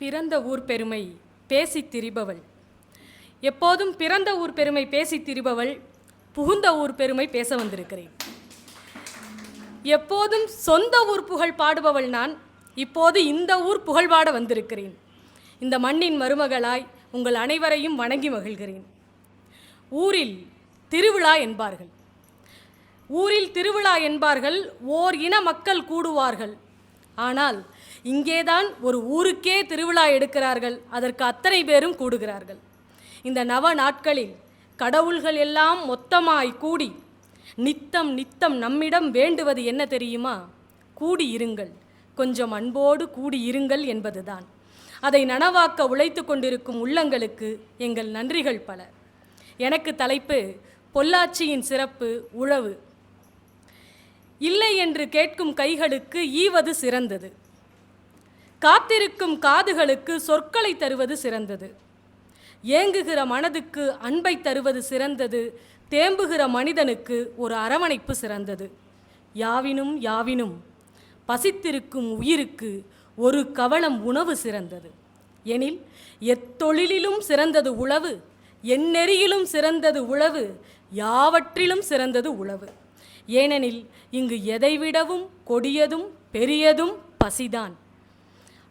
பிறந்த ஊர் பெருமை பேசித் திரிபவள். எப்போதும் பிறந்த ஊர் பெருமை பேசி திரிபவள் புகுந்த ஊர் பெருமை பேச வந்திருக்கிறேன். எப்போதும் சொந்த ஊர் புகழ் பாடுபவள் நான் இப்போது இந்த ஊர் புகழ் பாட வந்திருக்கிறேன். இந்த மண்ணின் மருமகளாய் உங்கள் அனைவரையும் வணங்கி மகிழ்கிறேன். ஊரில் திருவிழா என்பார்கள். ஊரில் திருவிழா என்பார்கள் ஓர் இன மக்கள் கூடுவார்கள். ஆனால் இங்கேதான் ஒரு ஊருக்கே திருவிழா எடுக்கிறார்கள். அதற்கு அத்தனை பேரும் கூடுகிறார்கள். இந்த நவ நாட்களில் கடவுள்கள் எல்லாம் மொத்தமாய் கூடி நித்தம் நித்தம் நம்மிடம் வேண்டுவது என்ன தெரியுமா? கூடி இருங்கள் கொஞ்சம் அன்போடு கூடி இருங்கள் என்பதுதான். அதை நனவாக்க உழைத்து கொண்டிருக்கும் உள்ளங்களுக்கு எங்கள் நன்றிகள் பல. எனக்கு தலைப்பு பொள்ளாச்சியின் சிறப்பு உழவு. இல்லை என்று கேட்கும் கைகளுக்கு ஈவது சிறந்தது. காத்திருக்கும் காதுகளுக்கு சொற்களை தருவது சிறந்தது. ஏங்குகிற மனதுக்கு அன்பை தருவது சிறந்தது. தேம்புகிற மனிதனுக்கு ஒரு அரவணைப்பு சிறந்தது. யாவினும் யாவினும் பசித்திருக்கும் உயிருக்கு ஒரு கவளம் உணவு சிறந்தது. எனில் எத்தொழிலிலும் சிறந்தது உழவு எந்நெறியிலும் சிறந்தது உழவு யாவற்றிலும் சிறந்தது உழவு. ஏனெனில் இங்கு எதைவிடவும் கொடியதும் பெரியதும் பசிதான்.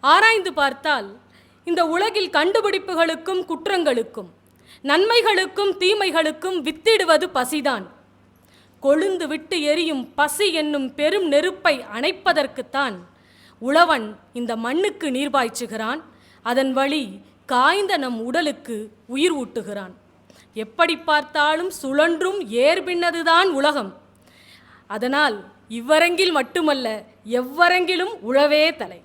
ஆராய்ந்து பார்த்தால் இந்த உலகில் கண்டுபிடிப்புகளுக்கும் குற்றங்களுக்கும் நன்மைகளுக்கும் தீமைகளுக்கும் வித்திடுவது பசிதான். கொழுந்து விட்டு எரியும் பசி என்னும் பெரும் நெருப்பை அணைப்பதற்குத்தான் உழவன் இந்த மண்ணுக்கு நீர் பாய்ச்சுகிறான். அதன் வழி காய்ந்த நம் உடலுக்கு உயிர் ஊட்டுகிறான். எப்படி பார்த்தாலும் சுழன்றும் ஏர்பின்னதுதான் உலகம். அதனால் இவ்வரங்கில் மட்டுமல்ல எவ்வரங்கிலும் உழவே தலை.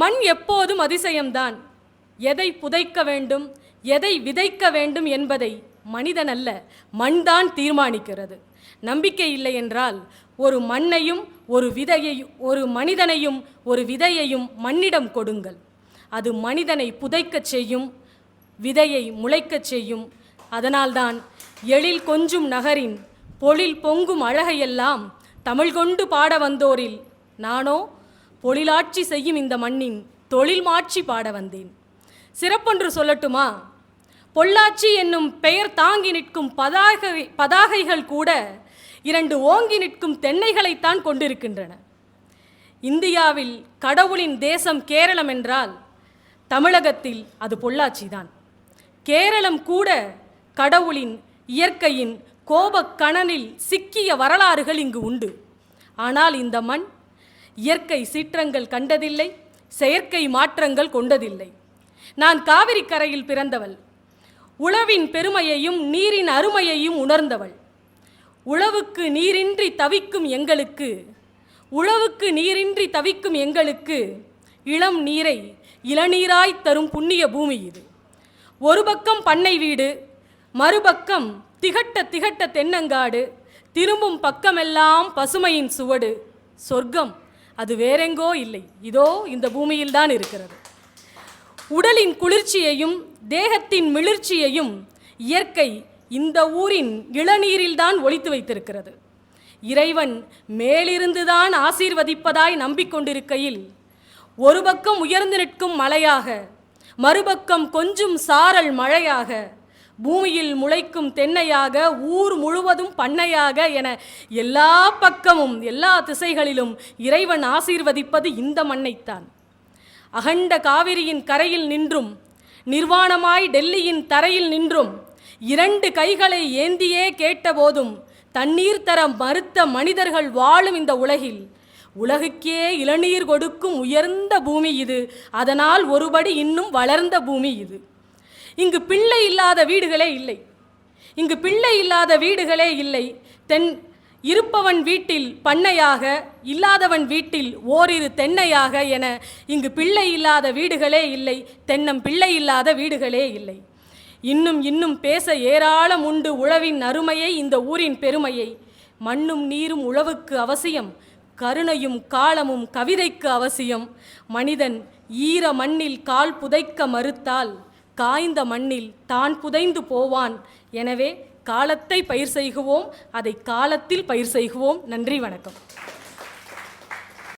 மண் எப்போதும் அதிசயம்தான். எதை புதைக்க வேண்டும் எதை விதைக்க வேண்டும் என்பதை மனிதன் அல்ல மண்தான் தீர்மானிக்கிறது. நம்பிக்கை இல்லை என்றால் ஒரு மண்ணையும் ஒரு விதையையும் ஒரு மனிதனையும் ஒரு விதையையும் மண்ணிடம் கொடுங்கள். அது மனிதனை புதைக்கச் செய்யும் விதையை முளைக்கச் செய்யும். அதனால்தான் எழில் கொஞ்சும் நகரின் பொழில் பொங்கும் அழகையெல்லாம் தமிழ் கொண்டு பாட வந்தோரில் நானோ பொழிலாட்சி செய்யும் இந்த மண்ணின் தொழில் மாட்சி பாட வந்தேன். சிறப்பொன்று சொல்லட்டுமா? பொள்ளாச்சி என்னும் பெயர் தாங்கி நிற்கும் பதாகை பதாகைகள் கூட இரண்டு ஓங்கி நிற்கும் தென்னைகளைத்தான் கொண்டிருக்கின்றன. இந்தியாவில் கடவுளின் தேசம் கேரளம் என்றால் தமிழகத்தில் அது பொள்ளாச்சி தான். கேரளம் கூட கடவுளின் இயற்கையின் கோபக் கணனில் சிக்கிய வரலாறுகள் இங்கு உண்டு. ஆனால் இந்த மண் இயற்கை சீற்றங்கள் கண்டதில்லை செயற்கை மாற்றங்கள் கொண்டதில்லை. நான் காவிரி கரையில் பிறந்தவள். உழவின் பெருமையையும் நீரின் அருமையையும் உணர்ந்தவள். உழவுக்கு நீரின்றி தவிக்கும் எங்களுக்கு உழவுக்கு நீரின்றி தவிக்கும் எங்களுக்கு இளம் நீரை இளநீராய் தரும் புண்ணிய பூமி இது. ஒரு பக்கம் பண்ணை வீடு மறுபக்கம் திகட்ட திகட்ட தென்னங்காடு திரும்பும் பக்கமெல்லாம் பசுமையின் சுவடு சொர்க்கம். அது வேறெங்கோ இல்லை. இதோ இந்த பூமியில்தான் இருக்கிறது. உடலின் குளிர்ச்சியையும் தேகத்தின் மிளிர்ச்சியையும் இயற்கை இந்த ஊரின் இளநீரில்தான் ஒளித்து வைத்திருக்கிறது. இறைவன் மேலிருந்துதான் ஆசீர்வதிப்பதாய் நம்பிக்கொண்டிருக்கையில் ஒரு பக்கம் உயர்ந்து நிற்கும் மலையாக மறுபக்கம் கொஞ்சம் சாரல் மழையாக பூமியில் முளைக்கும் தென்னையாக ஊர் முழுவதும் பண்ணையாக என எல்லா பக்கமும் எல்லா திசைகளிலும் இறைவன் ஆசீர்வதிப்பது இந்த மண்ணைத்தான். அகண்ட காவிரியின் கரையில் நின்றும் நிர்வாணமாய் டெல்லியின் தரையில் நின்றும் இரண்டு கைகளை ஏந்தியே கேட்டபோதும் தண்ணீர் தர மறுத்த மனிதர்கள் வாழும் இந்த உலகில் உலகுக்கே இளநீர் கொடுக்கும் உயர்ந்த பூமி இது. அதனால் ஒருபடி இன்னும் வளர்ந்த பூமி இது. இங்கு பிள்ளை இல்லாத வீடுகளே இல்லை. இங்கு பிள்ளை இல்லாத வீடுகளே இல்லை. தென் இருப்பவன் வீட்டில் பண்ணையாக இல்லாதவன் வீட்டில் ஓரிரு தென்னையாக என இங்கு பிள்ளை இல்லாத வீடுகளே இல்லை தென்னம் பிள்ளை இல்லாத வீடுகளே இல்லை. இன்னும் இன்னும் பேச ஏராளம் உண்டு உழவின் அருமையை இந்த ஊரின் பெருமையை. மண்ணும் நீரும் உழவுக்கு அவசியம் கருணையும் காலமும் கவிதைக்கு அவசியம். மனிதன் ஈர மண்ணில் கால் புதைக்க மறுத்தால் காய்ந்த மண்ணில் தான் புதைந்து போவான். எனவே காலத்தை பயிர் செய்குவோம் அதை காலத்தில் பயிர் செய்குவோம். நன்றி வணக்கம்.